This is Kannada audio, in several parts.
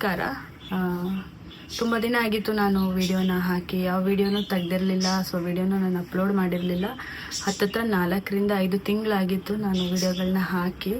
ನಮಸ್ಕಾರ. ತುಂಬ ದಿನ ಆಗಿತ್ತು ನಾನು ವಿಡಿಯೋನ ಹಾಕಿ. ಯಾವ ವಿಡಿಯೋನೂ ತೆಗ್ದಿರಲಿಲ್ಲ, ಸೊ ವಿಡಿಯೋನ ನಾನು ಅಪ್ಲೋಡ್ ಮಾಡಿರಲಿಲ್ಲ. ಹತ್ತತ್ರ ನಾಲ್ಕರಿಂದ ಐದು ತಿಂಗಳಾಗಿತ್ತು ನಾನು ವೀಡಿಯೋಗಳನ್ನ ಹಾಕಿ.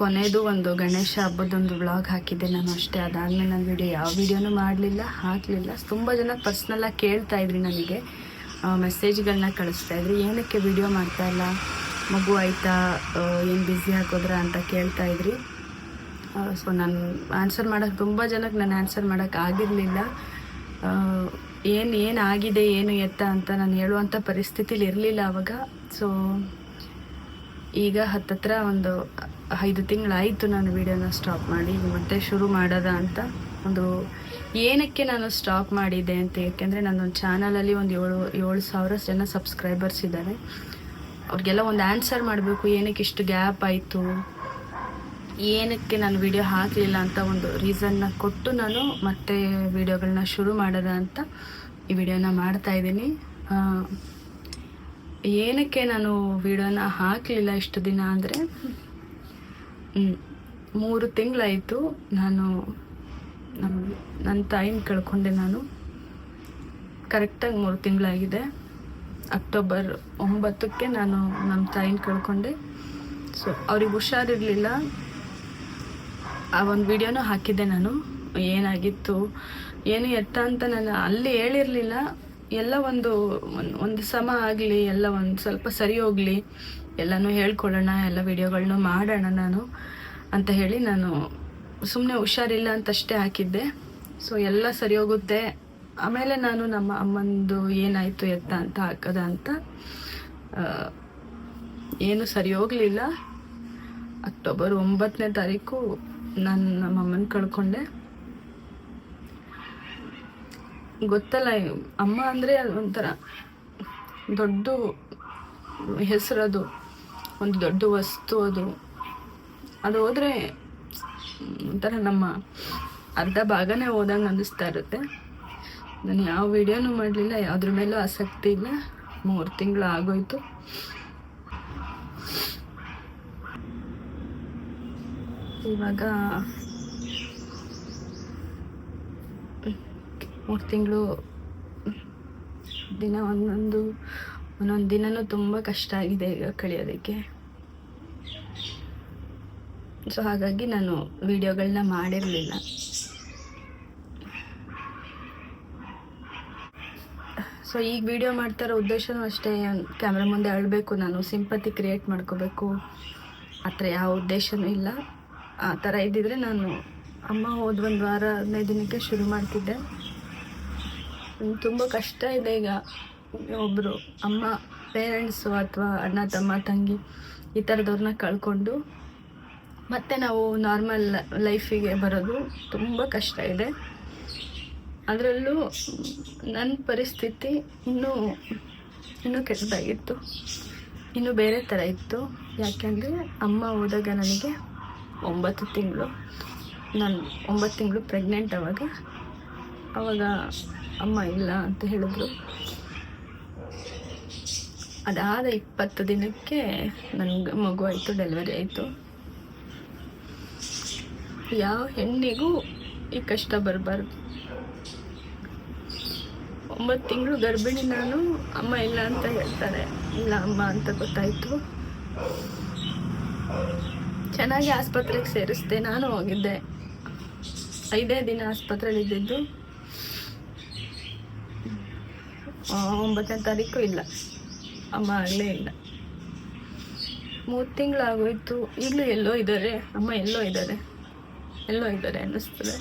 ಕೊನೆಯದು ಒಂದು ಗಣೇಶ ಹಬ್ಬದೊಂದು ವ್ಲಾಗ್ ಹಾಕಿದ್ದೆ ನಾನು ಅಷ್ಟೇ. ಅದಾದಮೇಲೆ ನಾನು ವಿಡಿಯೋ, ಯಾವ ವಿಡಿಯೋನೂ ಮಾಡಲಿಲ್ಲ, ಹಾಕಲಿಲ್ಲ. ತುಂಬ ಜನ ಪರ್ಸ್ನಲ್ಲಾಗಿ ಕೇಳ್ತಾ ಇದ್ರಿ ನನಗೆ. ಮೆಸೇಜ್ಗಳನ್ನ ಕಳಿಸ್ತಾ ಇದ್ರಿ. ಏನಕ್ಕೆ ವಿಡಿಯೋ ಮಾಡ್ತಾ ಇಲ್ಲ? ಮಗು ಆಯಿತಾ? ಏನು ಬ್ಯುಸಿ ಹಾಕೋದ್ರ ಅಂತ ಕೇಳ್ತಾ ಇದ್ರಿ. ಸೊ ನಾನು ಆನ್ಸರ್ ಮಾಡೋಕ್ಕೆ ತುಂಬ ಜನಕ್ಕೆ ನಾನು ಆನ್ಸರ್ ಮಾಡೋಕ್ಕೆ ಆಗಿರಲಿಲ್ಲ. ಏನು ಏನು ಆಗಿದೆ, ಏನು ಎತ್ತ ಅಂತ ನಾನು ಹೇಳುವಂಥ ಪರಿಸ್ಥಿತಿಲಿ ಇರಲಿಲ್ಲ ಆವಾಗ ಸೊ ಈಗ ಹತ್ತತ್ರ ಒಂದು ಐದು ತಿಂಗಳಾಯಿತು ನಾನು ವಿಡಿಯೋನ ಸ್ಟಾಪ್ ಮಾಡಿ. ಮತ್ತೆ ಶುರು ಮಾಡೋದ ಅಂತ ಒಂದು ಏನಕ್ಕೆ ನಾನು ಸ್ಟಾಪ್ ಮಾಡಿದೆ ಅಂತ ಏಕೆಂದರೆ ನನ್ನ ಚಾನಲಲ್ಲಿ ಒಂದು ಏಳು ಏಳು ಸಾವಿರ ಜನ ಸಬ್ಸ್ಕ್ರೈಬರ್ಸ್ ಇದ್ದಾರೆ ಅವ್ರಿಗೆಲ್ಲ ಒಂದು ಆನ್ಸರ್ ಮಾಡಬೇಕು, ಏನಕ್ಕೆ ಇಷ್ಟು ಗ್ಯಾಪ್ ಆಯಿತು? ಏನಕ್ಕೆ ನಾನು ವಿಡಿಯೋ ಹಾಕಲಿಲ್ಲ ಅಂತ ಒಂದು ರೀಸನ್ನ ಕೊಟ್ಟು ನಾನು ಮತ್ತೆ ವಿಡಿಯೋಗಳನ್ನ ಶುರು ಮಾಡೋದ ಅಂತ ಈ ವಿಡಿಯೋನ ಮಾಡ್ತಾ ಇದ್ದೀನಿ. ಏನಕ್ಕೆ ನಾನು ವಿಡಿಯೋನ ಹಾಕಲಿಲ್ಲ ಇಷ್ಟು ದಿನ ಅಂದರೆ ಮೂರು ತಿಂಗಳಾಯಿತು ನಾನು ನಮ್ಮ ನನ್ನ ತಾಯಿನ ಕಳ್ಕೊಂಡೆ ನಾನು. ಕರೆಕ್ಟಾಗಿ ಮೂರು ತಿಂಗಳಾಗಿದೆ. ಅಕ್ಟೋಬರ್ ಒಂಬತ್ತಕ್ಕೆ ನಾನು ನಮ್ಮ ತಾಯಿನ ಕಳ್ಕೊಂಡೆ. ಸೊ ಅವ್ರಿಗೆ ಹುಷಾರಿರಲಿಲ್ಲ. ಆ ಒಂದು ವಿಡಿಯೋನೂ ಹಾಕಿದ್ದೆ ನಾನು. ಏನಾಗಿತ್ತು, ಏನು ಎತ್ತ ಅಂತ ನಾನು ಅಲ್ಲಿ ಹೇಳಿರಲಿಲ್ಲ. ಎಲ್ಲ ಒಂದು, ಒಂದ್- ಸಮ ಆಗಲಿ, ಎಲ್ಲ ಒಂದು ಸ್ವಲ್ಪ ಸರಿ ಹೋಗಲಿ, ಎಲ್ಲನೂ ಹೇಳ್ಕೊಡೋಣ, ಎಲ್ಲ ವಿಡಿಯೋಗಳನ್ನೂ ಮಾಡೋಣ ನಾನು ಅಂತ ಹೇಳಿ ನಾನು ಸುಮ್ಮನೆ ಹುಷಾರಿಲ್ಲ ಅಂತಷ್ಟೇ ಹಾಕಿದ್ದೆ. ಸೊ ಎಲ್ಲ ಸರಿ ಹೋಗುತ್ತೆ. ಆಮೇಲೆ ನಾನು ನಮ್ಮ ಅಮ್ಮಂದು ಏನಾಯಿತು ಎತ್ತ ಅಂತ ಹಾಕದ ಅಂತ ಏನು ಸರಿ ಹೋಗಲಿಲ್ಲ. ಅಕ್ಟೋಬರ್ ಒಂಬತ್ತನೇ ತಾರೀಕು ನಾನು ನಮ್ಮ ಅಮ್ಮನ ಕಳ್ಕೊಂಡೆ. ಗೊತ್ತಲ್ಲ, ಅಮ್ಮ ಅಂದರೆ ಒಂಥರ ದೊಡ್ಡ ಹೆಸರದು ಒಂದು ದೊಡ್ಡ ವಸ್ತು ಅದು. ಅದು ಹೋದರೆ ಒಂಥರ ನಮ್ಮ ಅರ್ಧ ಭಾಗನೇ ಹೋದಂಗೆ ಅನ್ನಿಸ್ತಾ ಇರುತ್ತೆ. ನಾನು ಯಾವ ವಿಡಿಯೋನೂ ಮಾಡಲಿಲ್ಲ, ಯಾವುದ್ರ ಮೇಲೂ ಆಸಕ್ತಿ ಇಲ್ಲ. ಮೂರು ತಿಂಗಳು ಆಗೋಯ್ತು. ಇವಾಗ, ಮೂರು ತಿಂಗಳು ದಿನ ಒಂದೊಂದು ಒಂದೊಂದು ದಿನವೂ ತುಂಬ ಕಷ್ಟ ಆಗಿದೆ ಈಗ ಕಳಿಯೋದಕ್ಕೆ. ಸೊ ಹಾಗಾಗಿ ನಾನು ವಿಡಿಯೋಗಳನ್ನ ಮಾಡಿರಲಿಲ್ಲ. ಸೊ ಈಗ ವಿಡಿಯೋ ಮಾಡ್ತಾರೋ ಉದ್ದೇಶನೂ ಅಷ್ಟೇ, ಕ್ಯಾಮ್ರಾ ಮುಂದೆ ಅಳಬೇಕು ನಾನು, ಸಿಂಪತಿ ಕ್ರಿಯೇಟ್ ಮಾಡ್ಕೋಬೇಕು. ಆ ಥರ ಯಾವ ಉದ್ದೇಶನೂ ಇಲ್ಲ. ಆ ಥರ ಇದ್ದಿದ್ರೆ ನಾನು ಅಮ್ಮ ಹೋದ ಒಂದು ವಾರ ಹದಿನೈದು ದಿನಕ್ಕೆ ಶುರು ಮಾಡ್ತಿದ್ದೆ. ತುಂಬ ಕಷ್ಟ ಇದೆ ಈಗ. ಒಬ್ಬರು ಅಮ್ಮ ಪೇರೆಂಟ್ಸು ಅಥವಾ ಅಣ್ಣ, ತಮ್ಮ, ತಂಗಿ ಈ ಥರದವ್ರನ್ನ ಕಳ್ಕೊಂಡು ಮತ್ತೆ ನಾವು ನಾರ್ಮಲ್ ಲೈಫಿಗೆ ಬರೋದು ತುಂಬ ಕಷ್ಟ ಇದೆ. ಅದರಲ್ಲೂ ನನ್ನ ಪರಿಸ್ಥಿತಿ ಇನ್ನೂ ಇನ್ನೂ ಕೆಟ್ಟದಾಗಿತ್ತು. ಇನ್ನೂ ಬೇರೆ ಥರ ಇತ್ತು. ಯಾಕೆಂದರೆ ಅಮ್ಮ ಹೋದಾಗ ನನಗೆ ಒಂಬತ್ತು ತಿಂಗಳು. ನಾನು ಒಂಬತ್ತು ತಿಂಗಳು ಪ್ರೆಗ್ನೆಂಟ್ ಆವಾಗ ಅವಾಗ ಅಮ್ಮ ಇಲ್ಲ ಅಂತ ಹೇಳಿದ್ರು. ಅದಾದ ಇಪ್ಪತ್ತು ದಿನಕ್ಕೆ ನನಗೆ ಮಗು ಆಯಿತು ಡೆಲಿವರಿ ಆಯಿತು. ಯಾವ ಹೆಣ್ಣಿಗೂ ಈ ಕಷ್ಟ ಬರಬಾರ್ದು. ಒಂಬತ್ತು ತಿಂಗಳು ಗರ್ಭಿಣಿ ನಾನು, ಅಮ್ಮ ಇಲ್ಲ ಅಂತ ಹೇಳ್ತಾರೆ. ಇಲ್ಲ ಅಮ್ಮ ಅಂತ ಗೊತ್ತಾಯಿತು. ಚೆನ್ನಾಗಿ ಆಸ್ಪತ್ರೆಗೆ ಸೇರಿಸ್ದೆ. ನಾನು ಹೋಗಿದ್ದೆ. ಐದೇ ದಿನ ಆಸ್ಪತ್ರೆಯಲ್ಲಿ ಇದ್ದಿದ್ದು. ಒಂಬತ್ತನೇ ತಾರೀಕು ಇಲ್ಲ. ಅಮ್ಮ ಆಗಲೇ ಇಲ್ಲ. ಮೂರು ತಿಂಗಳಾಗೋಯ್ತು. ಈಗಲೂ ಎಲ್ಲೋ ಇದ್ದಾರೆ ಅಮ್ಮ ಎಲ್ಲೋ ಇದ್ದಾರೆ ಎಲ್ಲೋ ಇದ್ದಾರೆ ಅನ್ನಿಸ್ತದೆ.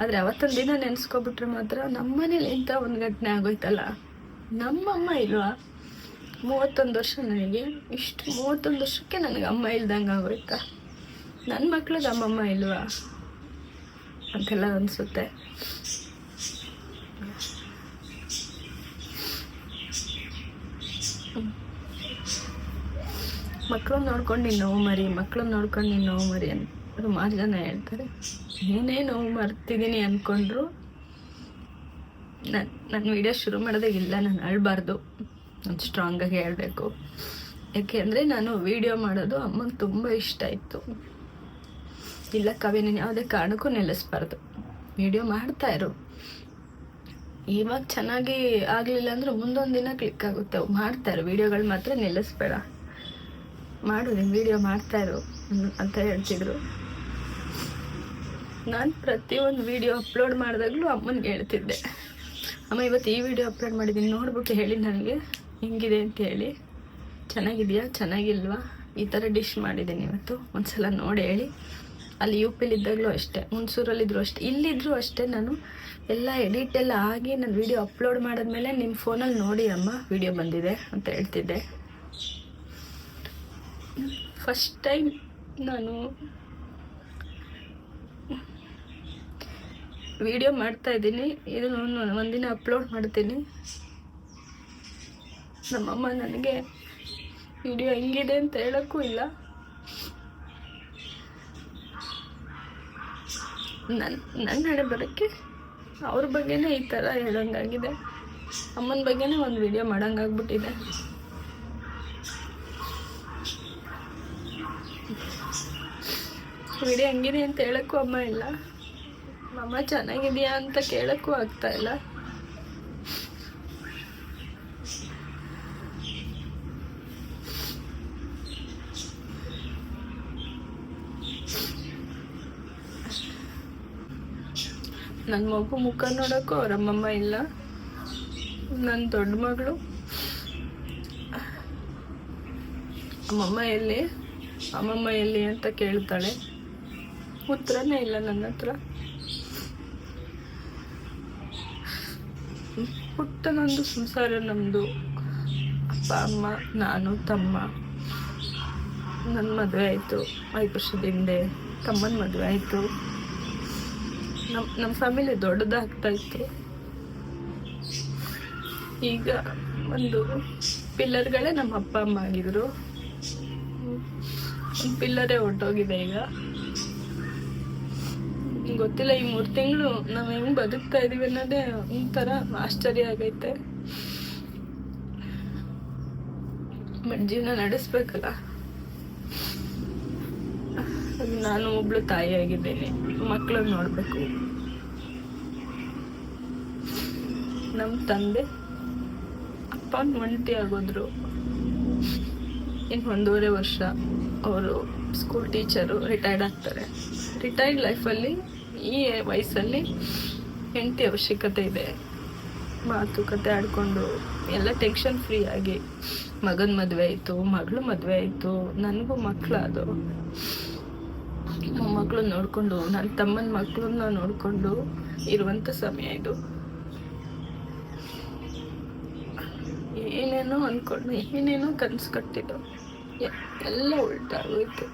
ಆದರೆ ಅವತ್ತೊಂದು ದಿನ ನೆನೆಸ್ಕೊಬಿಟ್ರೆ ಮಾತ್ರ ನಮ್ಮನೇಲಿ ಇಂಥ ಒಂದು ಘಟನೆ ಆಗೋಯ್ತಲ್ಲ? ನಮ್ಮಮ್ಮ ಇಲ್ವಾ? ಮೂವತ್ತೊಂದು ವರ್ಷ ನನಗೆ. ಇಷ್ಟು ಮೂವತ್ತೊಂದು ವರ್ಷಕ್ಕೆ ನನಗೆ ಅಮ್ಮ ಇಲ್ದಂಗೆ ಆಗೋಯ್ತಾ ನನ್ನ ಮಕ್ಳಿಗೆ ಅಮ್ಮಮ್ಮ ಇಲ್ವಾ? ಅಂತೆಲ್ಲ ಅನಿಸುತ್ತೆ. ಮಕ್ಕಳು ನೋಡ್ಕೊಂಡು ನೀನು ನೋವು ಮರಿ ಮಕ್ಕಳು ನೋಡ್ಕೊಂಡು ನೀನು ನೋವು ಮರಿ ಅಂತ ಸುಮಾರು ಜನ ಹೇಳ್ತಾರೆ. ನೀನೇ ನೋವು ಮರ್ತಿದ್ದೀನಿ ಅಂದ್ಕೊಂಡ್ರು ನಾನು ನನ್ನ ವಿಡಿಯೋ ಶುರು ಮಾಡೋದೇ ಇಲ್ಲ, ನಾನು ಅಳಬಾರ್ದು. ನಾನು ಸ್ಟ್ರಾಂಗಾಗಿ ಹೇಳಬೇಕು. ಯಾಕೆ ನಾನು ವಿಡಿಯೋ ಮಾಡೋದು ಅಮ್ಮಂಗೆ ತುಂಬ ಇಷ್ಟ ಇತ್ತು. ಇಲ್ಲ ಕವಿ ಯಾವುದೇ ಕಾರಣಕ್ಕೂ ನಿಲ್ಲಿಸ್ಬಾರ್ದು. ವಿಡಿಯೋ ಮಾಡ್ತಾ ಇರು. ಇವಾಗ ಚೆನ್ನಾಗಿ ಆಗಲಿಲ್ಲ ಅಂದ್ರೆ ಮುಂದೊಂದು ದಿನ ಕ್ಲಿಕ್ ಆಗುತ್ತೆ. ಮಾಡ್ತಾ ಇರು. ವಿಡಿಯೋಗಳು ಮಾತ್ರ ನಿಲ್ಲಿಸ್ಬೇಡ. ಮಾಡು, ನೀನು ವಿಡಿಯೋ ಮಾಡ್ತಾ ಇರು ಅಂತ ಹೇಳ್ತಿದ್ರು. ನಾನು ಪ್ರತಿಯೊಂದು ವಿಡಿಯೋ ಅಪ್ಲೋಡ್ ಮಾಡಿದಾಗಲೂ ಅಮ್ಮನಿಗೆ ಹೇಳ್ತಿದ್ದೆ. ಅಮ್ಮ, ಇವತ್ತು ಈ ವಿಡಿಯೋ ಅಪ್ಲೋಡ್ ಮಾಡಿದ್ದೀನಿ ನೋಡ್ಬಿಟ್ಟು ಹೇಳಿ ನನಗೆ. ಹೆಂಗಿದೆ ಅಂತ ಹೇಳಿ. ಚೆನ್ನಾಗಿದೆಯಾ? ಚೆನ್ನಾಗಿಲ್ವಾ? ಈ ಥರ ಡಿಶ್ ಮಾಡಿದ್ದೀನಿ ಇವತ್ತು. ಒಂದ್ಸಲ ನೋಡಿ ಹೇಳಿ. ಅಲ್ಲಿ ಯು ಪಿಲಿದ್ದಾಗಲೂ ಅಷ್ಟೇ ಹುಣಸೂರಲ್ಲಿದ್ದರೂ ಅಷ್ಟೇ ಇಲ್ಲಿದ್ದರೂ ಅಷ್ಟೇ ನಾನು ಎಲ್ಲ ಎಡಿಟ್ ಎಲ್ಲ ಆಗಿ ನಾನು ವಿಡಿಯೋ ಅಪ್ಲೋಡ್ ಮಾಡಿದ್ಮೇಲೆ ನಿಮ್ಮ ಫೋನಲ್ಲಿ ನೋಡಿ ಅಮ್ಮ ವಿಡಿಯೋ ಬಂದಿದೆ ಅಂತ ಹೇಳ್ತಿದ್ದೆ. ಫಸ್ಟ್ ಟೈಮ್ ನಾನು ವಿಡಿಯೋ ಮಾಡ್ತಾ ಇದ್ದೀನಿ. ಇದನ್ನು ಒಂದಿನ ಅಪ್ಲೋಡ್ ಮಾಡ್ತೀನಿ. ನಮ್ಮಮ್ಮ ನನಗೆ ವಿಡಿಯೋ ಹೆಂಗಿದೆ ಅಂತ ಹೇಳೋಕ್ಕೂ ಇಲ್ಲ. ನನ್ನ ನನ್ನ ಹಣೆ ಬರೋಕ್ಕೆ ಅವ್ರ ಬಗ್ಗೆನೇ ಈ ಥರ ಹೇಳೋಂಗಾಗಿದೆ. ಅಮ್ಮನ ಬಗ್ಗೆನೇ ಒಂದು ವಿಡಿಯೋ ಮಾಡೋಂಗಾಗ್ಬಿಟ್ಟಿದೆ. ವಿಡಿಯೋ ಹಂಗಿದೆ ಅಂತ ಹೇಳೋಕ್ಕೂ ಅಮ್ಮ ಇಲ್ಲ. ಅಮ್ಮ ಚೆನ್ನಾಗಿದೆಯಾ ಅಂತ ಕೇಳೋಕ್ಕೂ ಆಗ್ತಾ ನನ್ನ ಮಗು ಮುಖ ನೋಡೋಕ್ಕೂ ಅವ್ರ ಅಮ್ಮಮ್ಮ ಇಲ್ಲ. ನನ್ನ ದೊಡ್ಡ ಮಗಳು. ಅಮ್ಮಮ್ಮ ಎಲ್ಲಿ? ಅಮ್ಮಮ್ಮ ಎಲ್ಲಿ ಅಂತ ಕೇಳ್ತಾಳೆ. ಉತ್ತರನೇ ಇಲ್ಲ ನನ್ನ ಹತ್ರ. ಪುಟ್ಟನೊಂದು ಸಂಸಾರ ನಮ್ಮದು ಅಪ್ಪ, ಅಮ್ಮ, ನಾನು, ತಮ್ಮ. ನನ್ನ ಮದುವೆ ಆಯಿತು. ಐದು ವರ್ಷದ ಹಿಂದೆ. ತಮ್ಮನ ಮದುವೆ ಆಯಿತು. ನಮ್ಮ ನಮ್ಮ ಫ್ಯಾಮಿಲಿ ದೊಡ್ಡದಾಗ್ತಾ ಇತ್ತು. ಈಗ ಒಂದು ಪಿಲ್ಲರ್ಗಳೇ ನಮ್ಮ ಅಪ್ಪ, ಅಮ್ಮ ಆಗಿದ್ರು. ಪಿಲ್ಲರೇ ಹೊರ್ಟೋಗಿದೆ ಈಗ. ಗೊತ್ತಿಲ್ಲ, ಈ ಮೂರು ತಿಂಗಳು ನಾವು ಹೆಂಗೆ ಬದುಕ್ತಾ ಇದೀವಿ ಅನ್ನೋದೇ ಒಂಥರ ಆಶ್ಚರ್ಯ ಆಗೈತೆ. ಬಟ್ ಜೀವನ ನಡೆಸ್ಬೇಕಲ್ಲ. ನಾನು ಒಬ್ಳು ತಾಯಿಯಾಗಿದ್ದೇನೆ. ಮಕ್ಕಳು ನೋಡಬೇಕು. ನಮ್ಮ ತಂದೆ ಅಪ್ಪ ಒಂಟಿ ಆಗೋದ್ರು. ಇನ್ನು ಒಂದೂವರೆ ವರ್ಷ ಅವರು ಸ್ಕೂಲ್ ಟೀಚರು ರಿಟೈರ್ಡ್ ಆಗ್ತಾರೆ. ರಿಟೈರ್ಡ್ ಲೈಫಲ್ಲಿ ಈ ವಯಸ್ಸಲ್ಲಿ ಹೆಂಡತಿ ಅವಶ್ಯಕತೆ ಇದೆ. ಮಾತುಕತೆ ಆಡಿಕೊಂಡು ಎಲ್ಲ ಟೆನ್ಷನ್ ಫ್ರೀ ಆಗಿ ಮಗನ ಮದುವೆ ಆಯಿತು, ಮಗಳು ಮದುವೆ ಆಯಿತು, ನನಗೂ ಮಕ್ಕಳು ಮೊಮ್ಮಕ್ಕಳು ನೋಡಿಕೊಂಡು ನನ್ನ ತಮ್ಮನ ಮಕ್ಕಳನ್ನ ನೋಡಿಕೊಂಡು ಇರುವಂಥ ಸಮಯ ಇದು. ಏನೇನೋ ಅಂದ್ಕೊಂಡು ಏನೇನೋ ಕನಸು ಕಟ್ಟಿದ್ದು. ಎಲ್ಲ ಉಲ್ಟಾಗೋಯ್ತು.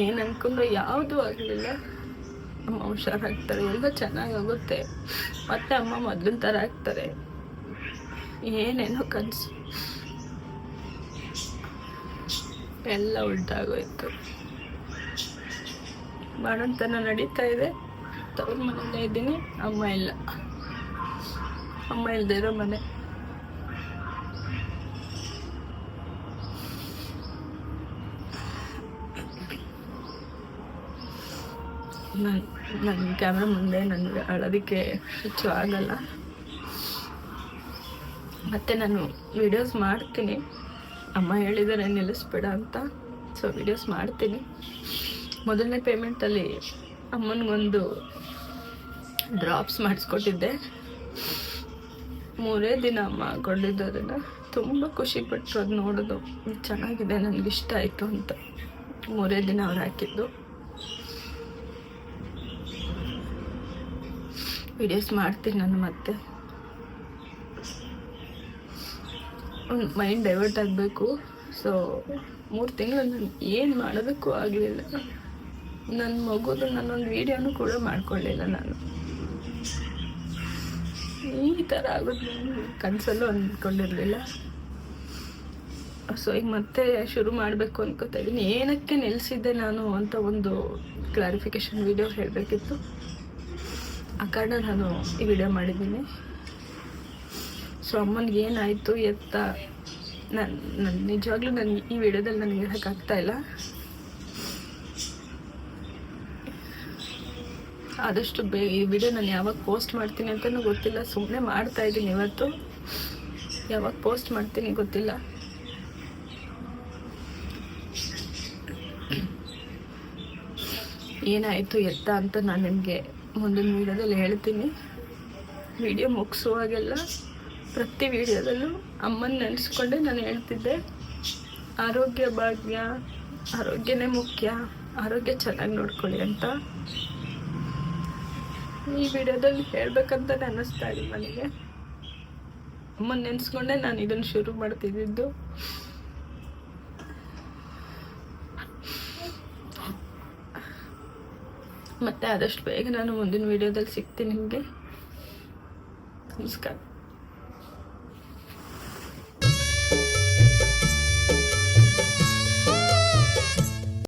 ಏನು ಅಂದ್ಕೊಂಡು ಯಾವುದೂ ಆಗಲಿಲ್ಲ. ಅಮ್ಮ ಹುಷಾರಾಗ್ತಾರೆ, ಎಲ್ಲ ಚೆನ್ನಾಗಾಗುತ್ತೆ ಮತ್ತೆ ಅಮ್ಮ ಮೊದಲಿನ ಥರ ಆಗ್ತಾರೆ. ಏನೇನೋ ಕನಸು. ಎಲ್ಲ ಉಲ್ಟಾಗೋಯ್ತು. ಮಾಡೋಂತನ ನಡೀತಾ ಇದೆ. ತವ್ರ ಮನೆಯಲ್ಲೇ ಇದ್ದೀನಿ. ಅಮ್ಮ ಇಲ್ಲ. ಅಮ್ಮ ಇಲ್ಲದೆ ಇರೋ ಮನೆ. ನನ್ನ ನನ್ನ ಕ್ಯಾಮ್ರಾ ಮುಂದೆ ನನಗೆ ಅಳೋದಕ್ಕೆ ಹೆಚ್ಚು ಆಗಲ್ಲ. ಮತ್ತು ನಾನು ವಿಡಿಯೋಸ್ ಮಾಡ್ತೀನಿ. ಅಮ್ಮ ಹೇಳಿದರೆ ನಿಲ್ಲಿಸ್ಬೇಡ ಅಂತ. ಸೊ ವಿಡಿಯೋಸ್ ಮಾಡ್ತೀನಿ. ಮೊದಲನೇ ಪೇಮೆಂಟಲ್ಲಿ ಅಮ್ಮನಿಗೊಂದು ಡ್ರಾಪ್ಸ್ ಮಾಡಿಸ್ಕೊಟ್ಟಿದ್ದೆ. ಮೂರೇ ದಿನ ಅಮ್ಮ ಕೊಡಿದ್ದು ಅದನ್ನು. ತುಂಬ ಖುಷಿಪಟ್ಟರು ಅದು ನೋಡೋದು. ಚೆನ್ನಾಗಿದೆ ಇಷ್ಟ ಆಯಿತು ಅಂತ. ಮೂರೇ ದಿನ ಅವ್ರು ಹಾಕಿದ್ದು. ವಿಡಿಯೋಸ್ ಮಾಡ್ತೀನಿ ನಾನು ಮತ್ತೆ. ಒಂದು ಮೈಂಡ್ ಡೈವರ್ಟ್ ಆಗಬೇಕು. ಸೊ ಮೂರು ತಿಂಗಳು ನಾನು ಏನು ಮಾಡೋದಕ್ಕೂ ಆಗಲಿಲ್ಲ. ನನ್ನ ಮಗುದು ನಾನೊಂದು ವೀಡಿಯೋನು ಕೂಡ ಮಾಡ್ಕೊಳ್ಳಿಲ್ಲ ನಾನು. ಈ ಥರ ಆಗೋದು ನಾನು ಕನಸಲ್ಲೂ ಅಂದ್ಕೊಂಡಿರಲಿಲ್ಲ ಸೊ ಈಗ ಮತ್ತೆ ಶುರು ಮಾಡಬೇಕು ಅನ್ಕೋತಾ ಇದ್ದೀನಿ ಏನಕ್ಕೆ ನಿಲ್ಲಿಸಿದ್ದೆ ನಾನು ಅಂತ ಒಂದು ಕ್ಲಾರಿಫಿಕೇಶನ್ ವಿಡಿಯೋ ಹೇಳಬೇಕಿತ್ತು. ಆ ಕಾರಣ ನಾನು ಈ ವಿಡಿಯೋ ಮಾಡಿದ್ದೀನಿ. ಸೊ ಅಮ್ಮನಿಗೆ ಏನಾಯಿತು ಎತ್ತ ನಾನು ನಾನು ನಿಜವಾಗ್ಲೂ ನನಗೆ ಈ ವಿಡಿಯೋದಲ್ಲಿ ನನಗೆ ಹೇಳೋಕ್ಕಾಗ್ತಾ ಇಲ್ಲ. ಆದಷ್ಟು ಬೇ ಈ ವಿಡಿಯೋ ನಾನು ಯಾವಾಗ ಪೋಸ್ಟ್ ಮಾಡ್ತೀನಿ ಅಂತಲೂ ಗೊತ್ತಿಲ್ಲ. ಸುಮ್ಮನೆ ಮಾಡ್ತಾ ಇದ್ದೀನಿ ಇವತ್ತು. ಯಾವಾಗ ಪೋಸ್ಟ್ ಮಾಡ್ತೀನಿ ಗೊತ್ತಿಲ್ಲ. ಏನಾಯಿತು, ಎತ್ತ ಅಂತ ನಾನು ನಿಮಗೆ ಮುಂದಿನ ವೀಡಿಯೋದಲ್ಲಿ ಹೇಳ್ತೀನಿ. ವಿಡಿಯೋ ಮುಗಿಸುವಾಗೆಲ್ಲ ಪ್ರತಿ ವಿಡಿಯೋದಲ್ಲೂ ಅಮ್ಮನ ನೆನೆಸ್ಕೊಂಡೆ ನಾನು ಹೇಳ್ತಿದ್ದೆ. ಆರೋಗ್ಯ ಭಾಗ್ಯ, ಆರೋಗ್ಯನೇ ಮುಖ್ಯ, ಆರೋಗ್ಯ ಚೆನ್ನಾಗಿ ನೋಡ್ಕೊಳ್ಳಿ ಅಂತ. ಈ ವಿಡಿಯೋದಲ್ಲಿ ಹೇಳ್ಬೇಕಂತ ಅನ್ನಿಸ್ತಾ ಇದೆ ನನಗೆ ಅಮ್ಮ ನೆನೆಸ್ಕೊಂಡೆ ನಾನು ಇದನ್ನು ಶುರು ಮಾಡ್ತಿದ್ದಿದ್ದು. ಮತ್ತೆ ಆದಷ್ಟು ಬೇಗ ನಾನು ಮುಂದಿನ ವಿಡಿಯೋದಲ್ಲಿ ಸಿಗ್ತೀನಿ ನಿಮಗೆ. ನಮಸ್ಕಾರ.